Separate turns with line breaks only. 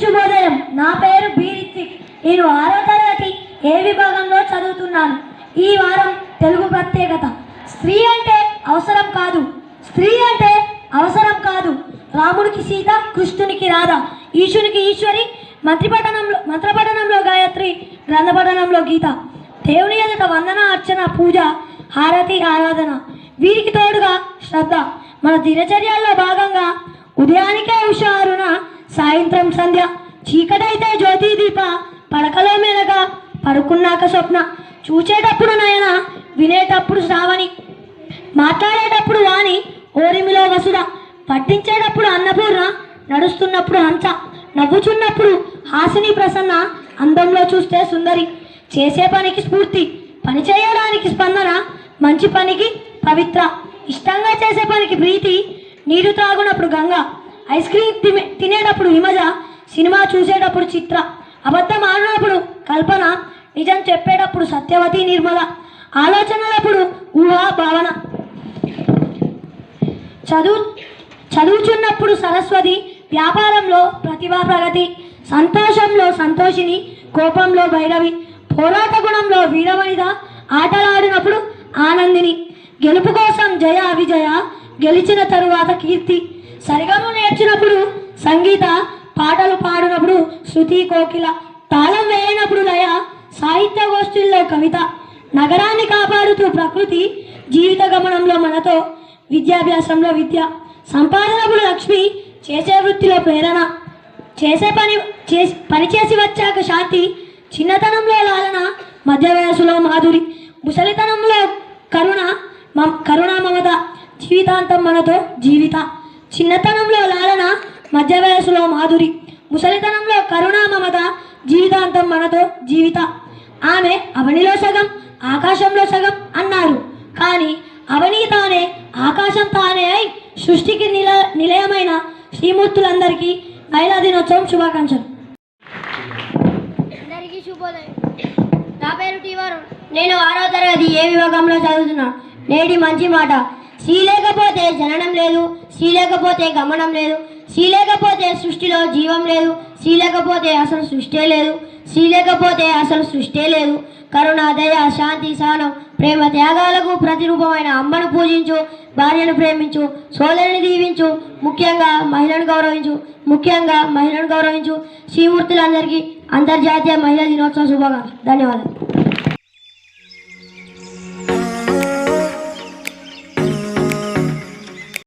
శుభోదయం. నా పేరు బీరిత్తి. నేను ఆరో తరగతి ఏ విభాగంలో చదువుతున్నాను? ఈ వారం తెలుగు ప్రత్యేకత. స్త్రీ అంటే అవసరం కాదు. స్త్రీ అంటే అవసరం కాదు. రాముడికి సీత కృష్ణునికి రాధ ఈశునికి ఈశ్వరి మంత్రిపఠనంలో మంత్రపఠనంలో గాయత్రి గ్రంథపఠనంలో గీత. దేవుని ఎదుట వందన అర్చన పూజ హారతి ఆరాధన. వీరికి తోడుగా శ్రద్ధ. మన దినచర్యల్లో భాగంగా సాయంత్రం సంధ్య చీకటైతే జ్యోతి దీప పడకలో మెలగ పడుకున్నాక స్వప్న. చూచేటప్పుడు నయన వినేటప్పుడు శ్రావణి. మాట్లాడేటప్పుడు వాణి ఓరిమిలో వసుధ. పట్టించేటప్పుడు అన్నపూర్ణ నడుస్తున్నప్పుడు హంస. నవ్వుచున్నప్పుడు హాసిని ప్రసన్న అందంలో చూస్తే సుందరి. చేసే పనికి స్ఫూర్తి పని చేయడానికి స్పందన మంచి పనికి పవిత్ర. ఇష్టంగా చేసే పనికి ప్రీతి నీరు త్రాగునప్పుడు గంగా. ఐస్ క్రీమ్ తినే- తినేటప్పుడు హిమజ సినిమా చూసేటప్పుడు చిత్ర అబద్ధం ఆడినప్పుడు కల్పన నిజం చెప్పేటప్పుడు సత్యవతి నిర్మల ఆలోచనలప్పుడు ఊహా భావన. చదువు చదువుచున్నప్పుడు సరస్వతి వ్యాపారంలో ప్రతిభా ప్రగతి సంతోషంలో సంతోషిని కోపంలో భైరవి పోరాట గుణంలో వీరవనిత ఆటలాడినప్పుడు ఆనందిని. గెలుపు కోసం జయ విజయ గెలిచిన తరువాత కీర్తి. సరిగము నేర్చినప్పుడు సంగీత పాటలు పాడినప్పుడు శృతి కోకిల తాళం వేయనప్పుడు లయ సాహిత్య గోష్ఠుల్లో కవిత నగరాన్ని కాపాడుతూ ప్రకృతి జీవిత గమనంలో మనతో విద్యాభ్యాసంలో విద్య సంపాదనప్పుడు లక్ష్మి చేసే వృత్తిలో ప్రేరణ చేసే పని చేసి పని చేసి వచ్చాక శాంతి చిన్నతనంలో లాలన మధ్య వయసులో మాధురి ముసలితనంలో కరుణ మ కరుణ మమత జీవితాంతం మనతో జీవిత. చిన్నతనంలో లాలన మధ్య వయసులో మాధురి ముసలితనంలో కరుణా మమత జీవితాంతం మనతో జీవిత. ఆమె అవనిలో సగం ఆకాశంలో సగం అన్నారు. కానీ అవని తానే ఆకాశం తానే అయి సృష్టికి నిల నిలయమైన శ్రీమూర్తులందరికీ మహిళా దినోత్సవం శుభాకాంక్షలు.
అందరికీ శుభోదయం. నా పేరు టీవారు
నేను ఆరో తరగతి ఏ విభాగంలో చదువుతున్నాను నేటి మంచి మాట. స్త్రీ లేకపోతే జననం లేదు స్త్రీ లేకపోతే గమనం లేదు స్త్రీ లేకపోతే సృష్టిలో జీవం లేదు స్త్రీ లేకపోతే అసలు సృష్టే లేదు స్త్రీ లేకపోతే అసలు సృష్టే లేదు. కరుణ దయ శాంతి సహనం ప్రేమ త్యాగాలకు ప్రతిరూపమైన అమ్మను పూజించు భార్యను ప్రేమించు సోదరిని దీవించు ముఖ్యంగా మహిళను గౌరవించు ముఖ్యంగా మహిళను గౌరవించు. శ్రీమూర్తులందరికీ అంతర్జాతీయ మహిళా దినోత్సవ శుభాకాంక్షలు. ధన్యవాదాలు.